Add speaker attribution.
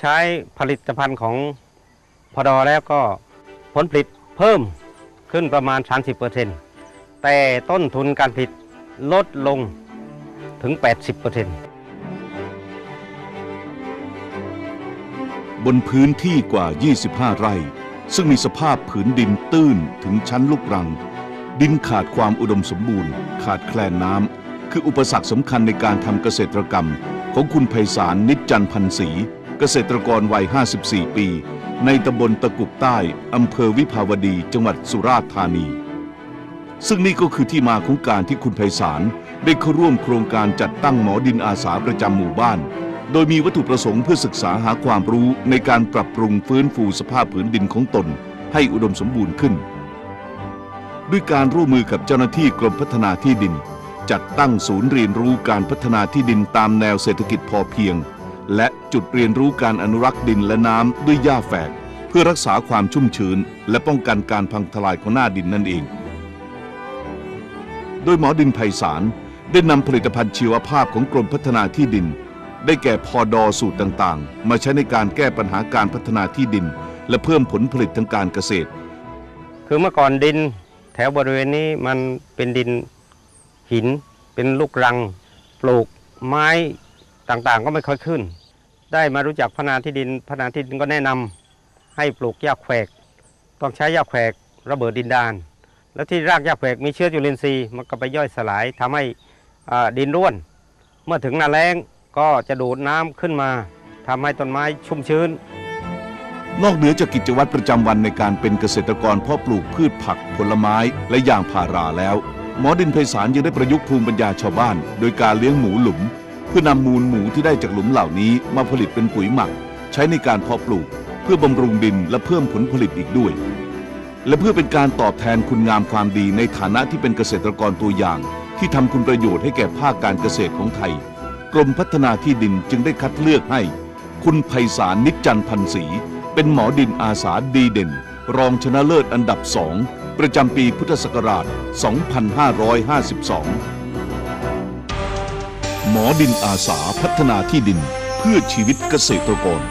Speaker 1: ใช้ผลิตภัณฑ์ของพอดอแล้วก็ผลผลิตเพิ่มขึ้นประมาณ 30%แต่ต้นทุนการผลิตลดลงถึง 80%
Speaker 2: บนพื้นที่กว่า 25 ไร่ ซึ่งมีสภาพผืนดินตื้นถึงชั้นลูกรัง ดินขาดความอุดมสมบูรณ์ ขาดแคลนน้ำ คืออุปสรรคสำคัญในการทำเกษตรกรรมของคุณไพศาลนิจจันพันศรี เกษตรกรวัย 54 ปี ในตำบลตะกุกใต้อำเภอวิภาวดีจังหวัดสุราษฎร์ธานี ซึ่งนี่ก็คือที่มาของการที่คุณไพศาลได้เข้าร่วมโครงการจัดตั้งหมอดินอาสาประจำหมู่บ้าน โดยมีวัตถุประสงค์เพื่อศึกษาหาความรู้ในการปรับปรุงฟื้นฟูสภาพผืนดินของตน ให้อุดมสมบูรณ์ขึ้น ด้วยการร่วมมือกับเจ้าหน้าที่กรมพัฒนาที่ดิน จัดตั้งศูนย์เรียนรู้การพัฒนาที่ดินตามแนวเศรษฐกิจพอเพียง และจุดเรียนรู้การอนุรักษ์ดินและน้ำด้วยหญ้าแฝก เพื่อรักษาความชุ่มชื้น และป้องกันการพังทลายของหน้าดินนั่นเอง โดยหมอดินไพศาลได้นำผลิตภัณฑ์ชีวภาพของกรมพัฒนาที่ดิน ได้แก่พอดอสูตรต่างๆ มาใช้ในการแก้ปัญหาการพัฒนาที่ดิน และเพิ่มผลผลิตทางการเกษตร
Speaker 1: คือเมื่อก่อนดินแถวบริเวณนี้มันเป็นดินหิน เป็นลูกรัง ปลูกไม้ต่างๆ ก็ไม่ค่อยขึ้น ได้มารู้จักพนาที่ดินพนาที่ดินก็แนะนำให้ปลูกหญ้าแขก ต้องใช้หญ้าแขกระเบิดดินดาน แล้วที่รากหญ้าแขกมีเชื้อจุลินทรีย์มันก็ไปย่อยสลายทำให้ดินร่วน เมื่อถึงหน้าแล้งก็จะดูดน้ำขึ้นมาทำให้ต้นไม้ชุ่มชื้น
Speaker 2: นอกเหนือจากกิจวัตรประจำวันในการเป็นเกษตรกรเพาะปลูกพืชผักผลไม้และยางพาราแล้ว หมอดินไพศาลยังได้ประยุกต์ภูมิปัญญาชาวบ้าน โดยการเลี้ยงหมูหลุม เพื่อนำมูลหมูที่ได้จากหลุมเหล่านี้มาผลิตเป็นปุ๋ยหมัก ใช้ในการเพาะปลูก เพื่อบำรุงดินและเพิ่มผลผลิตอีกด้วย และเพื่อเป็นการตอบแทนคุณงามความดีในฐานะที่เป็นเกษตรกรตัวอย่าง ที่ทำคุณประโยชน์ให้แก่ภาคการเกษตรของไทย กรมพัฒนาที่ดินจึงได้คัดเลือกให้ คุณไพศาลนิจจันทร์พันศรีเป็นหมอดินอาสาดีเด่น รองชนะเลิศอันดับสองประจำปีพุทธศักราช 2552 หมอดินอาสาพัฒนาที่ดินเพื่อชีวิตเกษตรกร